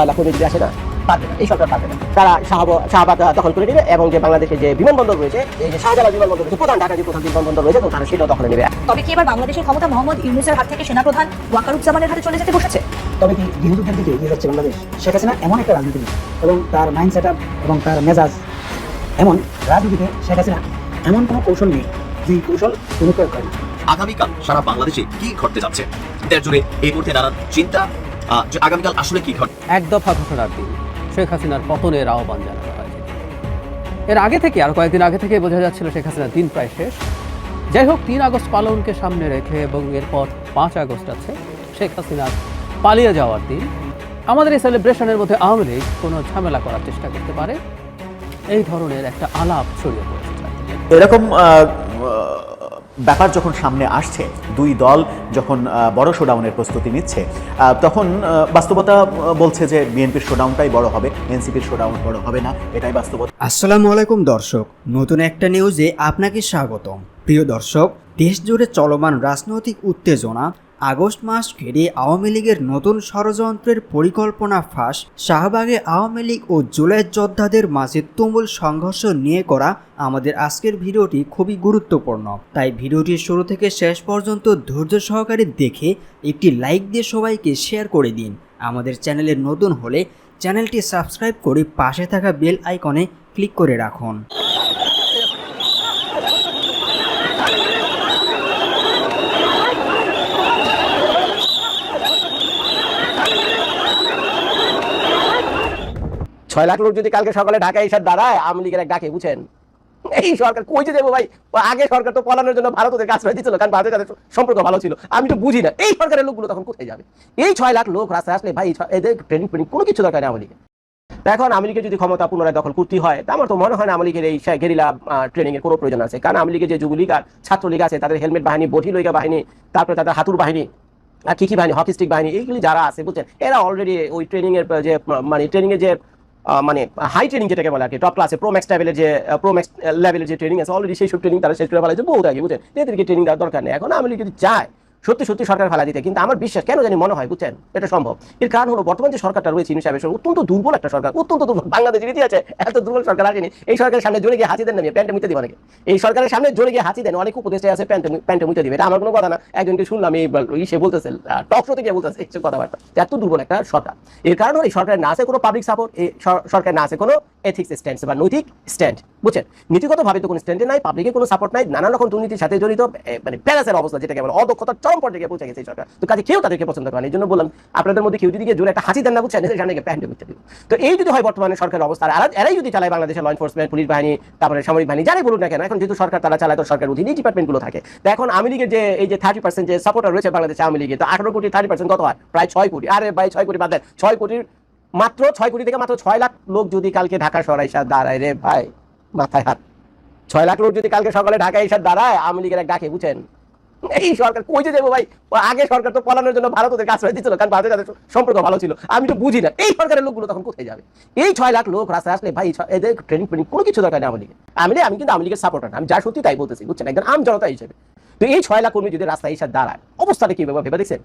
ছয় লাখ কোটি যদি আসে না পারবে না। এই সরকার পারবে না। তারা শাহাব- শাহবাগ দখল করে নেবে এবং যে বাংলাদেশে যে বিমানবন্দর রয়েছে এই যে শাহজালাল বিমানবন্দর রয়েছে প্রধান ঢাকা যে প্রধান বিমানবন্দর রয়েছে তো তারা সেটাও দখলে নেবে। তবে কি এবার বাংলাদেশের ক্ষমতা মোহাম্মদ ইউনুসের হাত থেকে সেনাপ্রধান ওয়াকারুজ্জামানের হাতে চলে যেতে বসেছে? তবে কি গৃহযুদ্ধের দিকে এগিয়ে যাচ্ছে বাংলাদেশ? শেখ হাসিনা এমন একটা রাজনীতিবিদ এবং তার মাইন্ড সেট এবং তার মেজাজ এমন। রাজনীতিতে শেখ হাসিনা এমন কোনো কৌশল নেই যে কৌশল তিনি প্রয়োগ করেন। আগামীকাল সারা বাংলাদেশে কি ঘটতে যাচ্ছে? দেশ জুড়ে এই মুহূর্তে নানান চিন্তা যে আগামীকাল আসলে কি ঘটবে এক দফা ঘোষণার দিন শেখ হাসিনার পতনের আহ্বান জানানো হয়েছে। এর আগে থেকে আর কয়েকদিন আগে থেকে বোঝা যাচ্ছিল শেখ হাসিনার দিন প্রায় শেষ। যাই হোক তিন আগস্ট পালনকে সামনে রেখে এবং এরপর পাঁচ আগস্ট আছে শেখ হাসিনার পালিয়ে যাওয়ার দিন। আমাদের এই সেলিব্রেশনের মধ্যে আওয়ামী লীগ কোনো ঝামেলা করার চেষ্টা করতে পারে। এই ধরনের একটা আলাপ ছড়িয়ে পড়েছে এরকম ব্যাপার যখন সামনে আসছে, দুই দল যখন বড় শোডাউনের প্রস্তুতি নিচ্ছে তখন বাস্তবতা বলছে যে বিএনপির শোডাউনটাই বড় হবে এনসিপির শোডাউন বড় হবে না, এটাই বাস্তবতা। আসসালামু আলাইকুম দর্শক, নতুন একটা নিউজে আপনাকে স্বাগতম। প্রিয় দর্শক দেশ জুড়ে চলমান রাজনৈতিক উত্তেজনা আগস্ট মাস ঘিরে আওয়ামী লীগের নতুন ষড়যন্ত্রের পরিকল্পনা ফাঁস, শাহবাগে আওয়ামী লীগ ও জুলাই যোদ্ধাদের মাঝে তুমুল সংঘর্ষ নিয়ে করা আমাদের আজকের ভিডিওটি খুবই গুরুত্বপূর্ণ। তাই ভিডিওটির শুরু থেকে শেষ পর্যন্ত ধৈর্য সহকারে দেখে একটি লাইক দিয়ে সবাইকে শেয়ার করে দিন। আমাদের চ্যানেলে নতুন হলে চ্যানেলটি সাবস্ক্রাইব করে পাশে থাকা বেল আইকনে ক্লিক করে রাখুন। ছয় লাখ লোক যদি কালকে সকালে ঢাকা এসে দাঁড়ায়, আওয়ামী লীগের এক ডাকে বুঝেন এই সরকার কই যে দেবো ভাই? আগে সরকার তো পলানোর জন্য ভারত ওদের কাজ দিচ্ছিল কারণ ভারতের সাথে সম্পর্ক ভালো ছিল। আমি তো বুঝি না, এই সরকারের লোকগুলো তখন কোথায় যাবে? এই ছয় লাখ লোক রাস্তায় আসলে ভাই এদের ট্রেনিং ট্রেনিং কোনো কিছু দরকার নেই এখন লীগের যদি ক্ষমতা পুনরায় দখল করতে হয়, তা আমার তো মনে হয় না আওয়ামী লীগের এই গেরিলা ট্রেনিং এর কোনো প্রয়োজন আছে। কারণ লীগের যে যুবলীগ আর ছাত্রলীগ আছে, তাদের হেলমেট বাহিনী বটি লইগা বাহিনী, তারপরে তাদের হাতুর বাহিনী, আর কি কি বাহিনী হকি স্টিক বাহিনী, এইগুলি যারা আছে, বুঝছেন? এরা অলরেডি ওই ট্রেনিং এর, যে মানে ট্রেনিং এর যে মানে হাই ট্রেনিং যেটাকে বলে আর কি টপ ক্লাসে প্রো ম্যাক্স লেভেলের যে প্রো ম্যাক্স লেভেলের যে ট্রেনিং আছে অলরেডি সেই সব ট্রেনিং তারা শেষ করে ফেলেছে বহু আগে এদেরকে ট্রেনিং দেওয়ার দরকার নেই। এখন আমি যদি চায় সত্যি সত্যি সরকার ফেলা দিতে। কিন্তু আমার বিশ্বাস, কেন জানি মনে হয়, বুঝছেন? এটা সম্ভব। এর কারণ হলো, বর্তমান যে সরকারটা রয়েছে ইনু সাহেবের অত্যন্ত দুর্বল একটা সরকার, অত্যন্ত দুর্বল। বাংলাদেশের ইতিহাসে এত দুর্বল সরকার আসেনি। এই সরকারের সামনে জোরে গিয়ে হাসি দেন না প্যান্টে মুতে দিব এই সরকারের সামনে জোরে গিয়ে হাসি দেন, অনেক উপদেষ্টা আছে প্যান্টে প্যান্টে মুতে দিবে। এটা আমার কোনো কথা না। একজনকে শুনলাম, এই এই সে বলতেছে টক শোতে গিয়ে বলতেছে, এইসব কথাবার্তা। এত দুর্বল একটা সরকার। এর কারণ হলো, এই সরকারের না আছে কোনো পাবলিক সাপোর্ট এই সর- সরকারের না আছে কোনো এথিক্স স্ট্যান্ড বা নৈতিক স্ট্যান্ড বুঝছেন? নীতিগতভাবে তো কোনো স্ট্যান্ডে নাই পাবলিকের কোনো সাপোর্ট নাই, নানা রকম দুর্নীতির সাথে জড়িত মানে প্যারাসের অবস্থা যেটাকে বলে অদক্ষতার চরম পর্যায়ে পৌঁছে গেছে সরকার। তো কাজে কেউ তাদেরকে পছন্দ করে না, এই জন্য বললাম, আপনাদের মধ্যে কেউ যদি গিয়ে জোরে একটা হাসি দেন না, বুঝছেন? এদের প্যান্টে বুঝতে দিব। তো এই যদি হয় বর্তমানে সরকারের অবস্থা, আর এরাই যদি চালায় বাংলাদেশের ল এনফোর্সমেন্ট পুলিশ বাহিনী, তারপরে সামরিক বাহিনী, যারাই বলুন না কেন, এখন যেহেতু সরকার তারা চালায়, তো সরকার অধীনেই ডিপার্টমেন্টগুলো থাকে। তো এখন আওয়ামী লীগের যে, এই যে থার্টি পার্সেন্ট যে সাপোর্টার রয়েছে বাংলাদেশে আওয়ামী লীগে, তো আঠারো কোটি থার্টি পার্সেন্ট কত হয়? প্রায় ছয় কোটি। আরে ভাই, ছয় কোটি বাদ ছয় কোটির মাত্র ছয় কোটি থেকে মাত্র ছয় লাখ লোক যদি কালকে ঢাকা শহরে এসে দাঁড়ায় রে ভাই, মাথায় হাত। ছয় লাখ লোক যদি কালকে সকালে ঢাকা এসে দাঁড়ায়, আওয়ামী লীগের এক ডাকে, বুঝছেন? এই সরকার কই যে দেবো ভাই? আগে সরকার তো পলানোর জন্য ভারত ওদের কাজ দিচ্ছিল কারণ ভারতের সাথে সম্পর্ক ভালো ছিল। আমি তো বুঝি না, এই সরকারের লোকগুলো তখন কোথায় যাবে? এই ছয় লাখ লোক রাস্তায় আসলে ভাই এদের ট্রেনিং ট্রেনিং কোনো কিছু দরকার নেই আওয়ামী লীগের। আমি আমি কিন্তু আওয়ামী লীগের সাপোর্টার আমি যা সত্যি তাই বলতেছি, বুঝছেন? একজন আম জনতা হিসেবে। তো এই ছয় লাখ কর্মী যদি রাস্তায় এসে দাঁড়ায়, অবস্থাটা কি ভেবে ভেবে দেখছেন?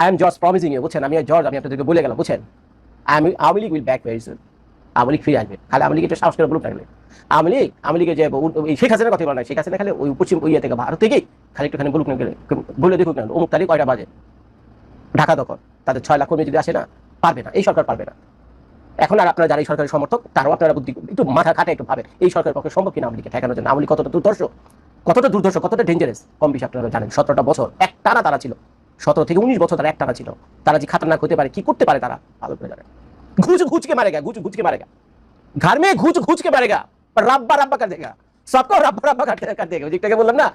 I am George promising you বুঝছেন? আমি জর্জ আমি আপনাদেরকে বলে গেলাম, বুঝছেন? আমি Awami League will back very soon Awami League ফিরে আসবে। খালি আওয়ামী লীগ একটু সাহস করে বলুক থাকলে আওয়ামী লীগ আওয়ামী লীগের যে এই শেখ হাসিনার কথা বলা শেখ হাসিনা খালি ওই পশ্চিম ইয়ে থেকে ভারত থেকেই খালি একটুখানি বলুক না গেলে। বলে দেখুক না। অমুক তারিখ কয়টা বাজে? ঢাকা দখল তাদের ছয় লাখ কর্মী যদি আসে না, পারবে না। এই সরকার পারবে না। এখন আর আপনারা যারা এই সরকারের সমর্থক, তারাও আপনারা বুদ্ধি একটু মাথা খাটে একটু ভাবে এই সরকারের পক্ষে সম্ভব কিনা আওয়ামী ঠেকানোর জন্য? আওয়ামী কতটা দুর্ধর্ষ? কতটা দুর্ধর্ষ, কতটা ডেঞ্জারাস কম বেশি আপনারা জানেন। সতেরোটা বছর এক টানা তারা ছিল। সতেরো থেকে উনিশ বছর তারা এক টাকা ছিল। তারা যে খাতারনাক হতে পারে, কি করতে পারে তারা? ভালো করে। জানে ঘুচ ঘুচকে মারেগা ঘুচ ঘুচকে মারেগা ঘর মেয়ে ঘুচ ঘুচকে মারেগা রাব্বা রাব্বা রাব্বা রাব্বা কাটতে যেটাকে বললাম না,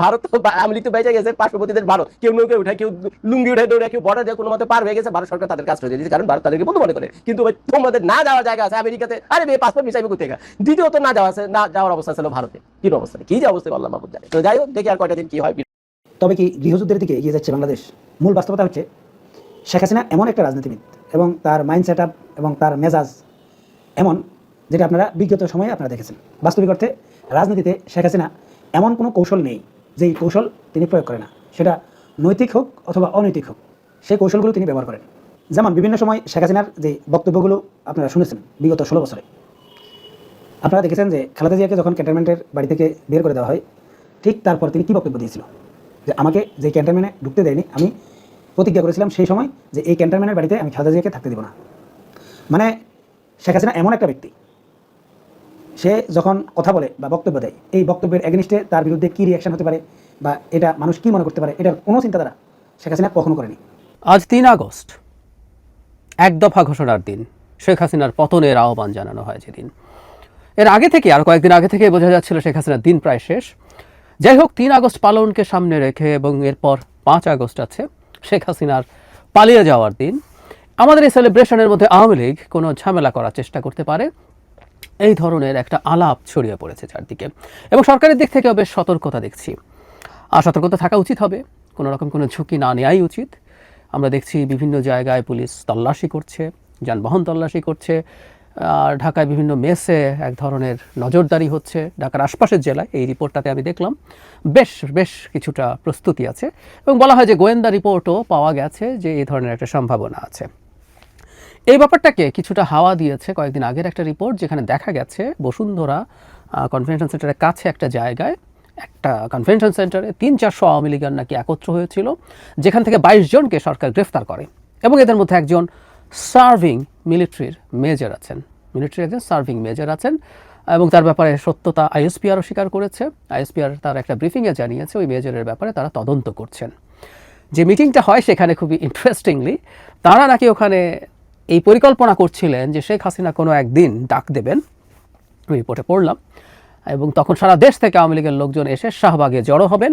ভারত তো বেঁচে গেছে, পার্শ্ববর্তীদের ভারত। কেউ নৌকে কেউ লুঙ্গি দৌড়ে কেউ কোনো মতে পার হয়ে গেছে, ভারত সরকার তাদের কাজ হয়ে দিয়েছে। কারণ ভারত তাদেরকে বন্ধু মনে করে। কিন্তু তোমাদের না যাওয়ার জায়গা আছে আমেরিকাতে। আরে মেয়ে পাসপোর্ট মিশাইবে কোথায় দ্বিতীয়ত না যাওয়া আছে, না যাওয়ার অবস্থা ছিল ভারতে। কি অবস্থা? কি যে অবস্থা বললাম বাবু জানে। তো যাই হোক, দেখি আর কয়টা দিন কি হয় তবে কি গৃহযুদ্ধের দিকে এগিয়ে যাচ্ছে বাংলাদেশ? মূল বাস্তবতা হচ্ছে শেখ হাসিনা এমন একটা রাজনীতিবিদ এবং তার মাইন্ড সেট এবং তার মেজাজ এমন যেটা আপনারা বিগত সময়ে আপনারা দেখেছেন। বাস্তবিক অর্থে রাজনীতিতে শেখ হাসিনা এমন কোনো কৌশল নেই যেই কৌশল তিনি প্রয়োগ করেন না। সেটা নৈতিক হোক অথবা অনৈতিক হোক, সেই কৌশলগুলো তিনি ব্যবহার করেন। যেমন বিভিন্ন সময় শেখ হাসিনার যে বক্তব্যগুলো আপনারা শুনেছেন বিগত ষোলো বছরে। আপনারা দেখেছেন যে খালেদা জিয়াকে যখন ক্যান্টনমেন্টের বাড়ি থেকে বের করে দেওয়া হয়, ঠিক তারপর তিনি কী বক্তব্য দিয়েছিল? যে আমাকে যে ক্যান্টনমেন্টে ঢুকতে দেয়নি, আমি প্রতিজ্ঞা করেছিলাম সেই সময় যে এই ক্যান্টনমেন্টের বাড়িতে আমি খালেদা জিয়াকে থাকতে দেব না। মানে শেখ হাসিনা এমন একটা ব্যক্তি। সে যখন কথা বলে বা বক্তব্য দেয়, এই বক্তব্যের এগেনিস্টে তার বিরুদ্ধে কী রিয়াকশন হতে পারে বা এটা মানুষ কী মনে করতে পারে, এটার কোনো চিন্তাধারা শেখ হাসিনা কখনো করেনি। আজ তিন আগস্ট, এক দফা ঘোষণার দিন, শেখ হাসিনার পতনের আহ্বান জানানো হয় যেদিন। এর আগে থেকে, আর কয়েকদিন আগে থেকে বোঝা যাচ্ছিল শেখ হাসিনার দিন প্রায় শেষ। যাই হোক তিন আগস্ট পালনকে সামনে রেখে এবং এরপর পাঁচ আগস্ট আছে, শেখ হাসিনার পালিয়ে যাওয়ার দিন। আমাদের এই সেলিব্রেশনের মধ্যে আওয়ামী লীগ কোনো ঝামেলা করার চেষ্টা করতে পারে। এই ধরনের একটা আলাপ ছড়িয়ে পড়েছে চারদিকে। এবং সরকারের দিক থেকেও বেশ সতর্কতা দেখছি। আর সতর্কতা থাকা উচিত হবে। কোনো রকম কোনো ঝুঁকি না নেওয়াই উচিত। আমরা দেখছি বিভিন্ন জায়গায় পুলিশ তল্লাশি করছে, যানবাহন তল্লাশি করছে। ঢাকায় বিভিন্ন মেসে এক ধরনের নজরদারি হচ্ছে। ঢাকার আশপাশের জেলায় এই রিপোর্টটাতে আমি দেখলাম, বেশ বেশ কিছুটা প্রস্তুতি আছে এবং বলা হয় যে গোয়েন্দা রিপোর্টও পাওয়া গেছে যে এই ধরনের একটা সম্ভাবনা আছে। এই ব্যাপারটাকে কিছুটা হাওয়া দিয়েছে কয়েকদিন আগের একটা রিপোর্ট যেখানে দেখা গেছে বসুন্ধরা কনভেনশন সেন্টারের কাছে একটা জায়গায় একটা কনভেনশন সেন্টারে তিন চারশো আওয়ামী লীগের নাকি একত্র হয়েছিল, যেখান থেকে বাইশ জনকে সরকার গ্রেফতার করে এবং এদের মধ্যে একজন সার্ভিং মিলিটারির মেজর আছেন। মিলিটারির একজন সার্ভিং মেজর আছেন এবং তার ব্যাপারে সত্যতা আইএসপিআরও স্বীকার করেছে। আইএসপিআর তার একটা ব্রিফিংয়ে জানিয়েছে, ওই মেজরের ব্যাপারে তারা তদন্ত করছেন। যে মিটিংটা হয় সেখানে খুবই ইন্টারেস্টিংলি তারা নাকি ওখানে এই পরিকল্পনা করছিলেন যে শেখ হাসিনা কোনো একদিন ডাক দেবেন। রিপোর্টে পড়লাম এবং তখন সারা দেশ থেকে আওয়ামী লীগের লোকজন এসে শাহবাগে জড়ো হবেন।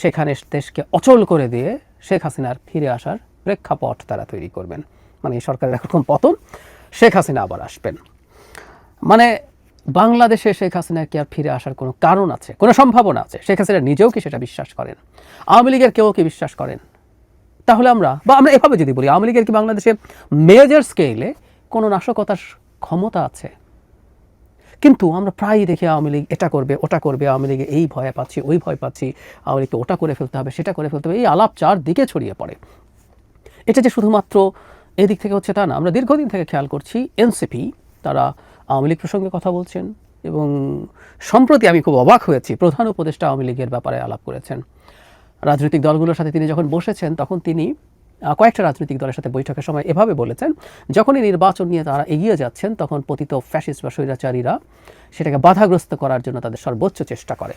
সেখানে দেশকে অচল করে দিয়ে শেখ হাসিনার ফিরে আসার প্রেক্ষাপট তারা তৈরি করবেন। মানে সরকারের এরকম পতন, শেখ হাসিনা আবার আসবেন। মানে বাংলাদেশে শেখ হাসিনার কি আর ফিরে আসার কোনো কারণ আছে? কোনো সম্ভাবনা আছে? শেখ হাসিনা নিজেও কি সেটা বিশ্বাস করেন? আওয়ামী লীগের কেউ কি বিশ্বাস করেন? তাহলে আমরা, বা আমরা এভাবে যদি বলি, আওয়ামী লীগের কি বাংলাদেশে মেজর স্কেলে কোনো নাশকতার ক্ষমতা আছে? কিন্তু আমরা প্রায়ই দেখি আওয়ামী লীগ এটা করবে, ওটা করবে, আওয়ামী লীগে এই ভয় পাচ্ছি, ওই ভয় পাচ্ছি, আওয়ামী লীগকে ওটা করে ফেলতে হবে, সেটা করে ফেলতে হবে, এই আলাপ চারদিকে ছড়িয়ে পড়ে। এটা যে শুধুমাত্র এদিক থেকে হচ্ছে তা না, আমরা দীর্ঘদিন থেকে খেয়াল করছি এনসিপি, তারা আওয়ামী লীগ প্রসঙ্গে কথা বলছেন এবং সম্প্রতি আমি খুব অবাক হয়েছি, প্রধান উপদেষ্টা আওয়ামী লীগের ব্যাপারে আলাপ করেছেন। রাজনৈতিক দলগুলোর সাথে তিনি যখন বসেছেন, তখন তিনি কয়েকটা রাজনৈতিক দলের সাথে বৈঠকের সময় এভাবে বলেছেন, যখনই নির্বাচন নিয়ে তারা এগিয়ে যাচ্ছেন, তখন পতিত ফ্যাসিস্ট বা স্বৈরাচারীরা সেটাকে বাধাগ্রস্ত করার জন্য তাদের সর্বোচ্চ চেষ্টা করে।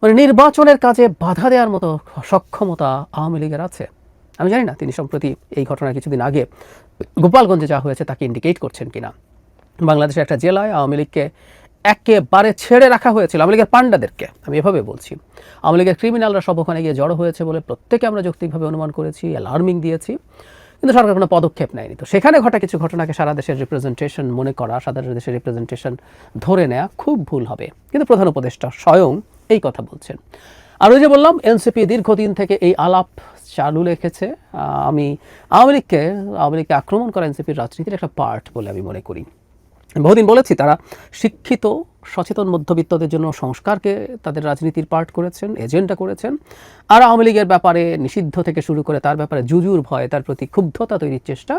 মানে নির্বাচনের কাজে বাধা দেওয়ার মতো সক্ষমতা আওয়ামী লীগের আছে। আমি জানি না তিনি সম্প্রতি এই ঘটনার কিছুদিন আগে গোপালগঞ্জে যা হয়েছে তাকে ইন্ডিকেট করছেন কিনা। বাংলাদেশের একটা জেলায় আওয়ামী লীগকে একেবারে ছেড়ে রাখা হয়েছিল, আওয়ামী লীগের পাণ্ডাদেরকে, আমি এভাবে বলছি। আওয়ামী লীগের ক্রিমিনালরা সব ওখানে গিয়ে জড়ো হয়েছে বলে প্রত্যেকে আমরা যৌক্তিকভাবে অনুমান করেছি অ্যালার্মিং দিয়েছি, কিন্তু সরকার কোনো পদক্ষেপ নেয়নি। তো সেখানে ঘটা কিছু ঘটনাকে সারা দেশের রিপ্রেজেন্টেশন মনে করা, সারা দেশের রিপ্রেজেন্টেশন ধরে নেওয়া খুব ভুল হবে। কিন্তু প্রধান উপদেষ্টা স্বয়ং এই কথা বলছেন। আর ওই যে বললাম, এনসিপি দীর্ঘদিন থেকে এই আলাপ চালু রেখেছে। আমি আওয়ামী লীগকে আওয়ামী লীগকে আক্রমণ করা এনসিপির রাজনীতির একটা পার্ট বলে আমি মনে করি। বহুদিন বলেছি, তারা শিক্ষিত, সচেতন মধ্যবিত্তদের জন্য সংস্কারকে তাদের রাজনীতির পার্ট করেছেন এজেন্ডা করেছেন। আর আওয়ামী লীগের ব্যাপারে নিষিদ্ধ থেকে শুরু করে তার ব্যাপারে জুজুর ভয়, তার প্রতি ক্ষুব্ধতা তৈরির চেষ্টা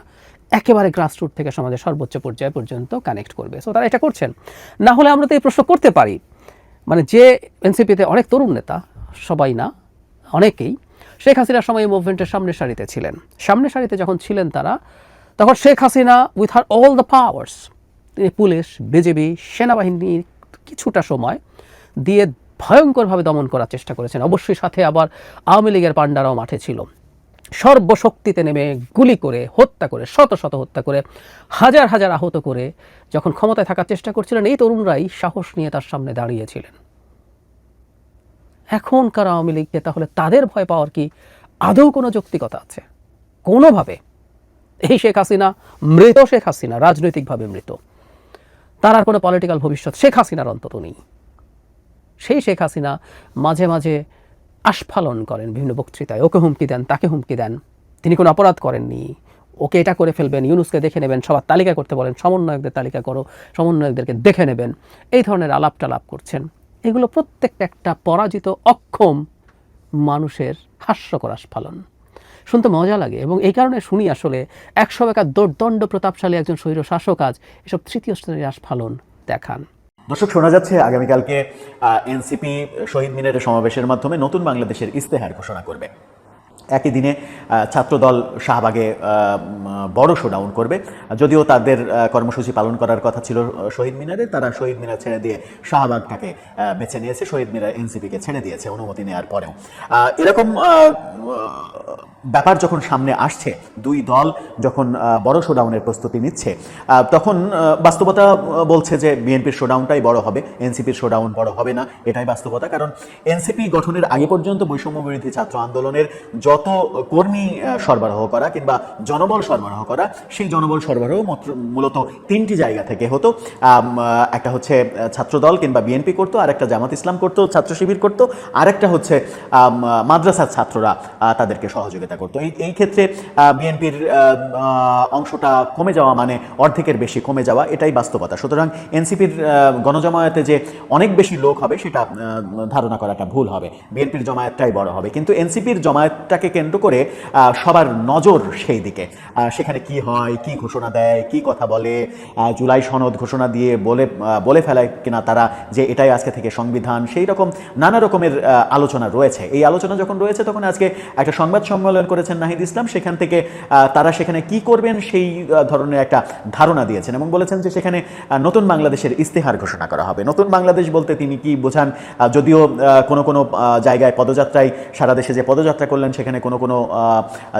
একেবারে গ্রাসরুট থেকে সমাজের সর্বোচ্চ পর্যায় পর্যন্ত কানেক্ট করবে। সো তারা এটা করছেন। না হলে আমরা তো এই প্রশ্ন করতে পারি। মানে যে এনসিপিতে অনেক তরুণ নেতা, সবাই না, অনেকেই শেখ হাসিনার সময় এই মুভমেন্টের সামনের সারিতে ছিলেন। সামনের সারিতে যখন ছিলেন তারা, তখন Sheikh Hasina with her all the powers তিনি পুলিশ বিজেপি সেনাবাহিনীর কিছুটা সময় দিয়ে ভয়ঙ্করভাবে দমন করার চেষ্টা করেছেন। অবশ্যই সাথে আবার আওয়ামী লীগের পাণ্ডারাও মাঠে ছিল। সর্বশক্তিতে নেমে গুলি করে, হত্যা করে, শত শত হত্যা করে, হাজার হাজার আহত করে যখন ক্ষমতায় থাকার চেষ্টা করছিলেন, এই তরুণরাই সাহস নিয়ে তার সামনে দাঁড়িয়েছিলেন। এখনকার আওয়ামী লীগকে তাহলে তাদের ভয় পাওয়ার কি আদৌ কোনো যৌক্তিকতা আছে? কোনোভাবে? এই শেখ হাসিনা মৃত শেখ হাসিনা, রাজনৈতিকভাবে মৃত। তার আর কোনো পলিটিক্যাল ভবিষ্যৎ শেখ হাসিনার অন্তত নেই। সেই শেখ হাসিনা মাঝে মাঝে আস্ফালন করেন বিভিন্ন বক্তৃতায়। ওকে হুমকি দেন, তাকে হুমকি দেন। তিনি কোনো অপরাধ করেননি। ওকে এটা করে ফেলবেন, ইউনুসকে দেখে নেবেন, সবার তালিকা করতে বলেন, সমন্বয়কদের তালিকা করো, সমন্বয়কদেরকে দেখে নেবেন। এই ধরনের আলাপ টালাপ করছেন। এগুলো প্রত্যেকটা একটা পরাজিত অক্ষম মানুষের হাস্যকর আস্ফালন। শুনতে মজা লাগে এবং এই কারণে শুনি আসলে একশো একা দোর্দণ্ড প্রতাপশালী একজন শৈর শাসক আজ এসব তৃতীয় শ্রেণির আস্ফালন দেখান। দর্শক, শোনা যাচ্ছে আগামীকালকে এনসিপি শহীদ মিনারের সমাবেশের মাধ্যমে নতুন বাংলাদেশের ইস্তেহার ঘোষণা করবে। একই দিনে ছাত্রদল শাহবাগে বড় শোডাউন করবে। যদিও তাদের কর্মসূচি পালন করার কথা ছিল শহীদ মিনারে, তারা শহীদ মিনার ছেড়ে দিয়ে শাহবাগটাকে বেছে নিয়েছে। শহীদ মিনার এনসিপিকে ছেড়ে দিয়েছে, অনুমতি নেওয়ার পরেও। এরকম ব্যাপার যখন সামনে আসছে, দুই দল যখন বড় শোডাউনের প্রস্তুতি নিচ্ছে তখন বাস্তবতা বলছে যে বিএনপির শোডাউনটাই বড় হবে এনসিপির শোডাউন বড় হবে না, এটাই বাস্তবতা। কারণ এনসিপি গঠনের আগে পর্যন্ত বৈষম্য বিরোধী ছাত্র আন্দোলনের যত কর্মী সরবরাহ করা কিংবা জনবল সরবরাহ করা, সেই জনবল সরবরাহ মূলত তিনটি জায়গা থেকে হতো। একটা হচ্ছে ছাত্রদল কিংবা বিএনপি করতো আর একটা জামাত ইসলাম করতো, ছাত্র শিবির করতো আর একটা হচ্ছে মাদ্রাসার ছাত্ররা তাদেরকে সহযোগিতা করতো। এই এই ক্ষেত্রে বিএনপির অংশটা কমে যাওয়া মানে অর্ধেকের বেশি কমে যাওয়া, এটাই বাস্তবতা। সুতরাং এনসিপির গণজমায়েতে যে অনেক বেশি লোক হবে, সেটা ধারণা করাটা ভুল হবে। বিএনপির জমায়েতটাই বড় হবে। কিন্তু এনসিপির জমায়েতটাকে কেন্দ্র করে সবার নজর সেই দিকে। সেখানে কি হয়, কি ঘোষণা দেয়, কি কথা বলে জুলাই সনদ ঘোষণা দিয়ে বলে বলে ফেলায় কিনা তারা, যে এটাই আজকে থেকে সংবিধান, সেই রকম নানা রকমের আলোচনা রয়েছে। এই আলোচনা যখন রয়েছে, তখন আজকে একটা সংবাদ সম্মেলন করেছেন নাহিদ ইসলাম, সেখান থেকে তারা সেখানে কি করবেন সেই ধরনের একটা ধারণা দিয়েছেন এবং বলেছেন যে সেখানে নতুন বাংলাদেশের ইস্তেহার ঘোষণা করা হবে। নতুন বাংলাদেশ বলতে তিনি কি বোঝান? যদিও কোনো কোনো জায়গায় পদযাত্রায়, সারা দেশে যে পদযাত্রা করলেন, সেখানে কোনো কোনো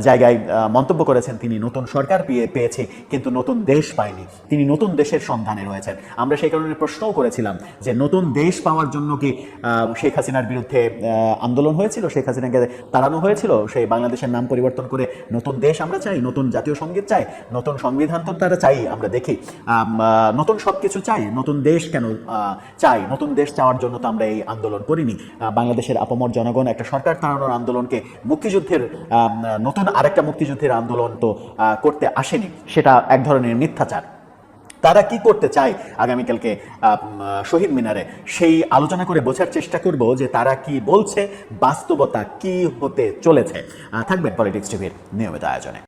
জায়গায় মন্তব্য করেছেন তিনি নতুন সরকার পেয়ে, পেয়েছে, কিন্তু নতুন দেশ পায়নি। তিনি নতুন দেশের সন্ধানে রয়েছেন। আমরা সেই কারণে প্রশ্নও করেছিলাম যে নতুন দেশ পাওয়ার জন্য কি শেখ হাসিনার বিরুদ্ধে আন্দোলন হয়েছিল? শেখ হাসিনাকে তাড়ানো হয়েছিল? সেই বাংলাদেশের নাম পরিবর্তন করে নতুন দেশ আমরা চাই, নতুন জাতীয় সংগীত চাই, নতুন সংবিধান তো তারা চাই, আমরা দেখি। নতুন সব কিছু চাই, নতুন দেশ কেন চাই? নতুন দেশ চাওয়ার জন্য তো আমরা এই আন্দোলন করিনি। বাংলাদেশের আপামর জনগণ একটা সরকার তাড়ানোর আন্দোলনকে মুক্তিযুদ্ধের নতুন আরেকটা মুক্তিযুদ্ধের আন্দোলন তো করতে আসেনি। সেটা এক ধরনের মিথ্যাচার। তারা কি করতে চায় আগামীকালকে শহীদ মিনারে? সেই আলোচনা করে বোঝার চেষ্টা করব যে তারা কি বলছে, বাস্তবতা কি হতে চলেছে। থাকবেন পলিটিক্স টিভির নিয়মিত আয়োজনে।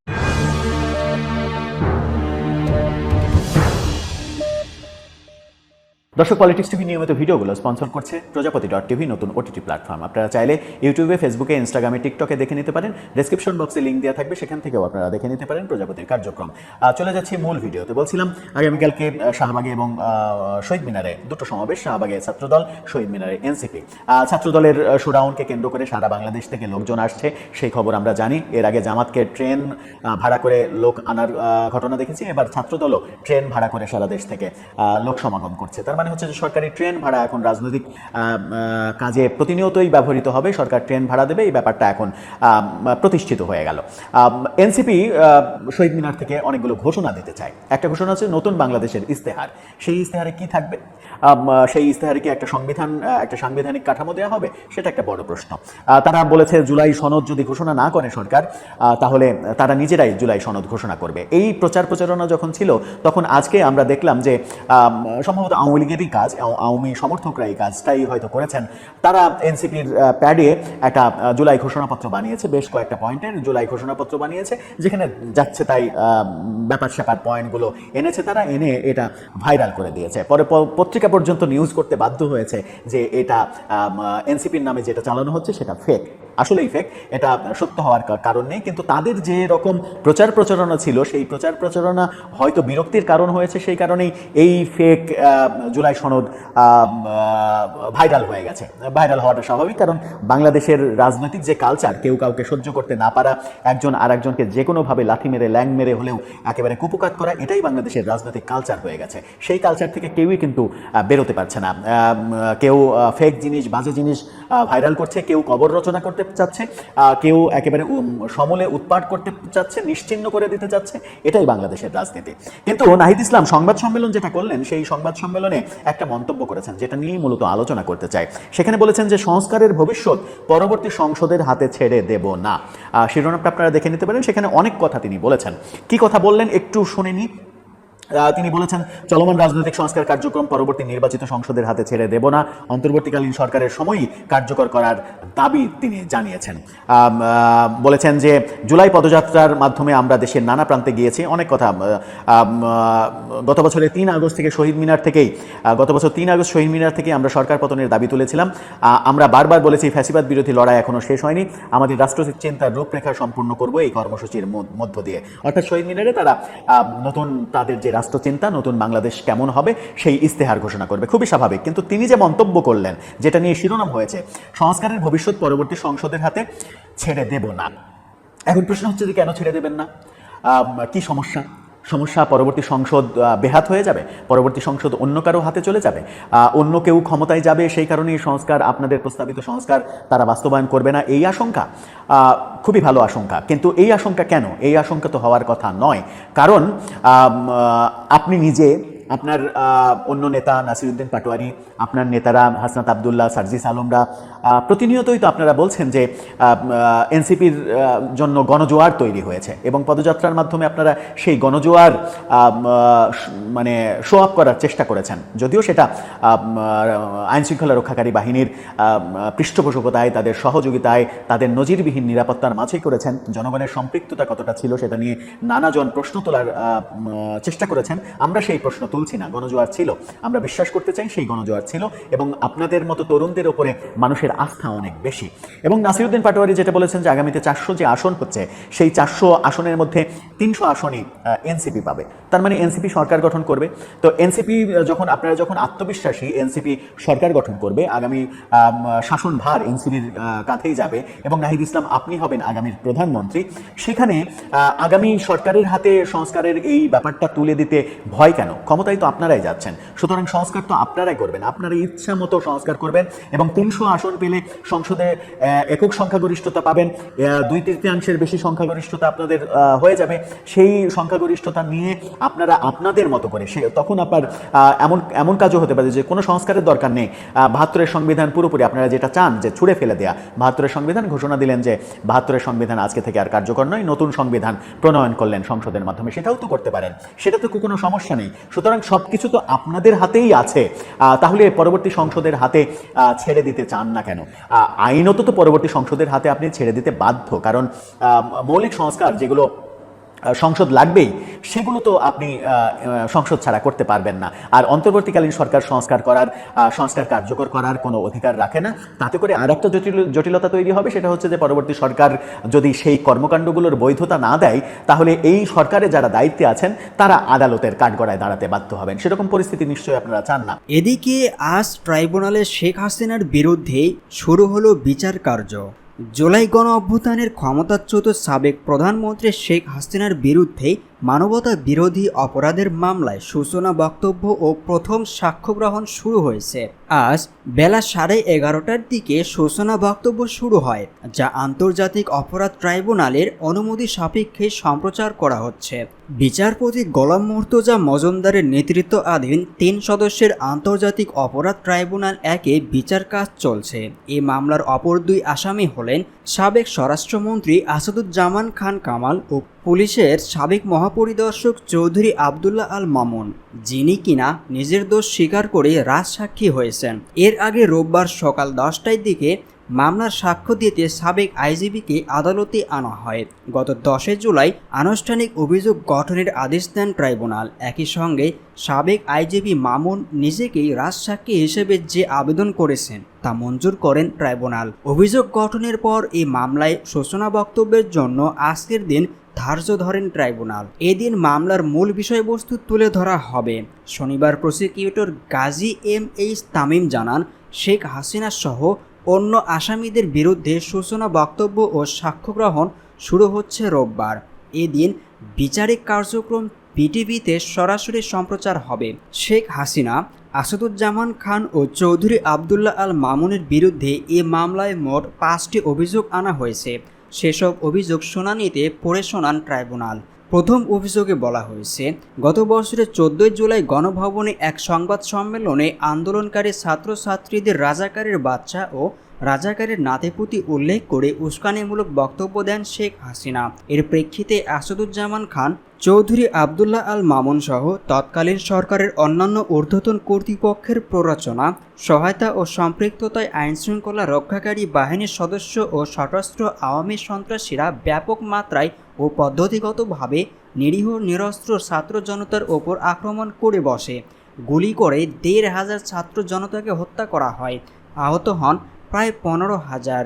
দর্শক পলিটিক্স টিভি নিয়মিত ভিডিওগুলো স্পন্সর করছে প্রজাপতি ডট টিভি নতুন ওটিটি প্ল্যাটফর্ম আপনারা চাইলে ইউটিউবে ফেসবুকে ইনস্টাগ্রামে টিকটকে দেখে নিতে পারেন। ডেসক্রিপশন বক্সে লিঙ্ক দেওয়া থাকবে, সেখান থেকেও আপনারা দেখে নিতে পারেন প্রজাপতির কার্যক্রম। চলে যাচ্ছি মূল ভিডিওতে। বলছিলাম, আগামীকালকে শাহবাগে এবং শহীদ মিনারে দুটো সমাবেশ, শাহবাগে ছাত্রদল, শহীদ মিনারে এনসিপি ছাত্রদলের শোডাউনকে কেন্দ্র করে সারা বাংলাদেশ থেকে লোকজন আসছে, সেই খবর আমরা জানি। এর আগে জামাতকে ট্রেন ভাড়া করে লোক আনার ঘটনা দেখেছি। এবার ছাত্রদলও ট্রেন ভাড়া করে সারা দেশ থেকে লোক সমাগম করছে। তার মানে হচ্ছে যে সরকারি ট্রেন ভাড়া এখন রাজনৈতিক কাজে প্রতিনিয়তই ব্যবহৃত হবে। সরকার ট্রেন ভাড়া দেবে। এই ব্যাপারটা এখন প্রতিষ্ঠিত হয়ে গেল। এনসিপি শহীদ মিনার থেকে অনেকগুলো ঘোষণা দিতে চায়। একটা ঘোষণা হচ্ছে নতুন বাংলাদেশের ইস্তেহার সেই ইস্তেহারে কি থাকবে? সেই ইস্তেহারে কি একটা সংবিধান একটা সাংবিধানিক কাঠামো দেওয়া হবে? সেটা একটা বড় প্রশ্ন। তারা বলেছে জুলাই সনদ যদি ঘোষণা না করে সরকার তাহলে তারা নিজেরাই জুলাই সনদ ঘোষণা করবে। এই প্রচার প্রচারণা যখন ছিল, তখন আজকে আমরা দেখলাম যে সম্ভবত আওয়ামী লীগেরই কাজ আওয়ামী সমর্থকরা এই কাজটাই হয়তো করেছেন। তারা এনসিপির প্যাডে একটা জুলাই ঘোষণাপত্র বানিয়েছে, বেশ কয়েকটা পয়েন্টের জুলাই ঘোষণাপত্র বানিয়েছে, যেখানে যাচ্ছে তাই ব্যাপার স্যাপার পয়েন্টগুলো এনেছে, তারা এনে এটা ভাইরাল করে দিয়েছে। পরে পত্রিকা পর্যন্ত নিউজ করতে বাধ্য হয়েছে যে এটা এনসিপির নামে যেটা চালানো হচ্ছে, সেটা ফেক আসলেই ফেক এটা সত্য হওয়ার কারণ নেই, কিন্তু তাদের যে রকম প্রচার প্রচারণা ছিল, সেই প্রচার প্রচারণা হয়তো বিরক্তির কারণ হয়েছে, সেই কারণেই এই ফেক জুলাই সনদ ভাইরাল হয়ে গেছে। ভাইরাল হওয়াটা স্বাভাবিক, কারণ বাংলাদেশের রাজনৈতিক যে কালচার কেউ কাউকে সহ্য করতে না পারা, একজন আর একজনকে যে কোনোভাবে লাথি মেরে, ল্যাং মেরে হলেও একেবারে কুপুকাত করা, এটাই বাংলাদেশের রাজনৈতিক কালচার হয়ে গেছে। সেই কালচার থেকে কেউই কিন্তু বেরোতে পারছে না। কেউ ফেক জিনিস, বাজে জিনিস ভাইরাল করছে, কেউ কবর রচনা করতে চাচ্ছে কেউ একেবারে সমলে উৎপাট করতে চাচ্ছে নিশ্চিহ্ন করে দিতে চাচ্ছে, এটাই বাংলাদেশের রাজনীতি। কিন্তু নাহিদ ইসলাম সংবাদ সম্মেলন যেটা করলেন, সেই সংবাদ সম্মেলনে একটা মন্তব্য করেছেন, যেটা নিয়েই মূলত আলোচনা করতে চাই। সেখানে বলেছেন যে, সংস্কারের ভবিষ্যৎ পরবর্তী সংসদের হাতে ছেড়ে দেব না। শিরোনামটা আপনারা দেখে নিতে পারেন, সেখানে অনেক কথা তিনি বলেছেন। কি কথা বললেন একটু শুনে নিই। তিনি বলেছেন, চলমান রাজনৈতিক সংস্কার কার্যক্রম পরবর্তী নির্বাচিত সংসদের হাতে ছেড়ে দেব না। অন্তর্বর্তীকালীন সরকারের সময়ই কার্যকর করার দাবি তিনি জানিয়েছেন। বলেছেন যে, জুলাই পদযাত্রার মাধ্যমে আমরা দেশের নানা প্রান্তে গিয়েছি। অনেক কথা গত বছরের তিন আগস্ট থেকে শহীদ মিনার থেকেই গত বছর তিন আগস্ট শহীদ মিনার থেকে আমরা সরকার পতনের দাবি তুলেছিলাম। আমরা বারবার বলেছি, ফ্যাসিবাদ বিরোধী লড়াই এখনও শেষ হয়নি। আমাদের রাষ্ট্র চিন্তার রূপরেখা সম্পূর্ণ করব এই কর্মসূচির মধ্য- দিয়ে। অর্থাৎ শহীদ মিনারে তারা নতুন তাদের যে রাষ্ট্রচিন্তা নতুন বাংলাদেশ কেমন হবে সেই ইস্তেহার ঘোষণা করবে। খুবই স্বাভাবিক। কিন্তু তিনি যে মন্তব্য করলেন, যেটা নিয়ে শিরোনাম হয়েছে, সংস্কারের ভবিষ্যৎ পরবর্তী সংসদের হাতে ছেড়ে দেব না। এখন প্রশ্ন হচ্ছে যে কেন ছেড়ে দেবেন না? কি সমস্যা? সমস্যা পরবর্তী সংসদ বেহাত হয়ে যাবে, পরবর্তী সংসদ অন্য কারও হাতে চলে যাবে অন্য কেউ ক্ষমতায় যাবে, সেই কারণেই সংস্কার, আপনাদের প্রস্তাবিত সংস্কার, তারা বাস্তবায়ন করবে না, এই আশঙ্কা। খুবই ভালো আশঙ্কা। কিন্তু এই আশঙ্কা কেন? এই আশঙ্কা তো হওয়ার কথা নয়। কারণ আপনি নিজে আপনার অন্য নেতা নাসিরুদ্দিন পাটোয়ারি, আপনার নেতারা হাসনাত আবদুল্লাহ, সার্জিস আলমরা প্রতিনিয়তই তো আপনারা বলছেন যে এনসিপির জন্য গণজোয়ার তৈরি হয়েছে এবং পদযাত্রার মাধ্যমে আপনারা সেই গণজোয়ার মানে শো আপ করার চেষ্টা করেছেন। যদিও সেটা আইন শৃঙ্খলা রক্ষাকারী বাহিনীর পৃষ্ঠপোষকতায়, তাদের সহযোগিতায়, তাদের নজিরবিহীন নিরাপত্তার মাঝেই করেছেন। জনগণের সম্পৃক্ততা কতটা ছিল সেটা নিয়ে নানাজন প্রশ্ন তোলার চেষ্টা করেছেন। আমরা সেই প্রশ্ন তুলছি না, গণজোয়ার ছিল। আমরা বিশ্বাস করতে চাই সেই গণজোয়ার ছিল এবং আপনাদের মতো তরুণদের ওপরে মানুষের আস্থা অনেক বেশি। এবং নাসিরুদ্দিন পাটোয়ারি যেটা বলেছেন যে আগামীতে চারশো যে আসন হচ্ছে, সেই চারশো আসনের মধ্যে তিনশো আসনই এনসিপি পাবে। তার মানে এনসিপি সরকার গঠন করবে। তো এনসিপি যখন আপনারা যখন আত্মবিশ্বাসী এনসিপি সরকার গঠন করবে, আগামী শাসনভার এনসিপির কাঁধেই যাবে এবং নাহিদ ইসলাম আপনি হবেন আগামীর প্রধানমন্ত্রী। সেখানে আগামী সরকারের হাতে সংস্কারের এই ব্যাপারটা তুলে দিতে ভয় কেন? ক্ষমতায় তো আপনারাই যাচ্ছেন। সুতরাং সংস্কার তো আপনারাই করবেন। আপনারা ইচ্ছা মতো সংস্কার করবেন এবং তিনশো আসন পেলে সংসদে একক সংখ্যাগরিষ্ঠতা পাবেন। দুই তৃতীয়াংশের বেশি সংখ্যাগরিষ্ঠতা আপনাদের হয়ে যাবে। সেই সংখ্যাগরিষ্ঠতা নিয়ে আপনারা আপনাদের মতো করে সে তখন আপনার এমন এমন কাজও হতে পারে যে কোনো সংস্কারের দরকার নেই। বাহাত্তরের সংবিধান পুরোপুরি আপনারা যেটা চান যে ছুঁড়ে ফেলে দেয়া। বাহাত্তরের সংবিধান ঘোষণা দিলেন যে বাহাত্তরের সংবিধান আজকে থেকে আর কার্যকর নয়, নতুন সংবিধান প্রণয়ন করলেন সংসদের মাধ্যমে। সেটাও তো করতে পারেন। সেটা তো কোনো সমস্যা নেই। সুতরাং সব কিছু তো আপনাদের হাতেই আছে। তাহলে পরবর্তী সংসদের হাতে ছেড়ে দিতে চান না কেন? আইনত তো পরবর্তী সংসদের হাতে আপনি ছেড়ে দিতে বাধ্য। কারণ মৌলিক সংস্কার যেগুলো সংসদ লাগবেই, সেগুলো তো আপনি সংসদ ছাড়া করতে পারবেন না। আর অন্তর্বর্তীকালীন সরকার সংস্কার করার সংস্কার কার্যকর করার কোনো অধিকার রাখে না। তাতে করে আর একটা জটিল, জটিলতা তৈরি হবে, সেটা হচ্ছে যে পরবর্তী সরকার যদি সেই কর্মকাণ্ডগুলোর বৈধতা না দেয়, তাহলে এই সরকারে যারা দায়িত্বে আছেন, তারা আদালতের কাঠগড়ায় দাঁড়াতে বাধ্য হবেন। সেরকম পরিস্থিতি নিশ্চয়ই আপনারা চান না। এদিকে আজ ট্রাইব্যুনালে শেখ হাসিনার বিরুদ্ধে শুরু হলো বিচার কার্য। জুলাই গণ অভ্যুত্থানের ক্ষমতাচ্যুত সাবেক প্রধানমন্ত্রী শেখ হাসিনার বিরুদ্ধে মানবতা বিরোধী অপরাধের মামলায় সূচনা, বক্তব্য ও প্রথম সাক্ষ্য গ্রহণ শুরু হয়েছে। আজ বেলা সাড়ে এগারোটার দিকে সূচনা, বক্তব্য শুরু হয়, যা আন্তর্জাতিক অপরাধ ট্রাইব্যুনালের অনুমতি সাপেক্ষে সম্প্রচার করা হচ্ছে। বিচারপতি গোলাম মুর্তজা মজুমদারের নেতৃত্বাধীন তিন সদস্যের আন্তর্জাতিক অপরাধ ট্রাইব্যুনাল একে বিচার কাজ চলছে। এ মামলার অপর দুই আসামি হলেন সাবেক স্বরাষ্ট্রমন্ত্রী আসাদুজ্জামান খান কামাল ও পুলিশের সাবেক মহাপরিদর্শক চৌধুরী আবদুল্লাহ আল মামুন, যিনি কিনা নিজের দোষ স্বীকার করে রাজসাক্ষী হয়েছেন। এর আগে রোববার সকাল দশটার দিকে মামলার সাক্ষ্য দিতে সাবেক আইজিবিকে আদালতে আনা হয়। গত দশে জুলাই আনুষ্ঠানিক অভিযোগ গঠনের আদেশ দেন ট্রাইব্যুনাল। একই সঙ্গে সাবেক আইজিবি মামুন নিজেকেই রাজসাক্ষী হিসেবে যে আবেদন করেছেন, তা মঞ্জুর করেন ট্রাইব্যুনাল। অভিযোগ গঠনের পর এই মামলায় সূচনা বক্তব্যের জন্য আজকের দিন ধার্য ধরেন ট্রাইব্যুনাল। এদিন মামলার মূল বিষয়বস্তু তুলে ধরা হবে। শনিবার prosecutor Gazi M H Tamim জানান, শেখ হাসিনা সহ অন্য আসামিদের বিরুদ্ধে সূচনা, বক্তব্য ও সাক্ষ্য গ্রহণ শুরু হচ্ছে রোববার। এদিন বিচারিক কার্যক্রম পিটিভিতে সরাসরি সম্প্রচার হবে। শেখ হাসিনা, আসাদুজ্জামান খান ও চৌধুরী আবদুল্লাহ আল মামুনের বিরুদ্ধে এ মামলায় মোট পাঁচটি অভিযোগ আনা হয়েছে। সেসব অভিযোগ শুনানিতে পড়ে শোনান ট্রাইব্যুনাল। প্রথম অভিযোগে বলা হয়েছে, গত বছরের চোদ্দই জুলাই গণভবনে এক সংবাদ সম্মেলনে আন্দোলনকারী ছাত্রছাত্রীদের রাজাকারের বাচ্চা ও রাজাকারের নাতেপুতি উল্লেখ করে উস্কানিমূলক বক্তব্য দেন শেখ হাসিনা। এর প্রেক্ষিতে আসাদুজ্জামান খান চৌধুরী আবদুল্লাহ আল মামুন সহ তৎকালীন সরকারের অন্যান্য ঊর্ধ্বতন কর্তৃপক্ষের প্ররোচনা, সহায়তা ও সম্পৃক্ততায় আইনশৃঙ্খলা রক্ষাকারী বাহিনীর সদস্য ও সশস্ত্র আওয়ামী সন্ত্রাসীরা ব্যাপক মাত্রায় ও পদ্ধতিগতভাবে নিরীহ নিরস্ত্র ছাত্র জনতার ওপর আক্রমণ করে বসে। গুলি করে দেড় হাজার ছাত্র জনতাকে হত্যা করা হয়। আহত হন প্রায় পনেরো হাজার।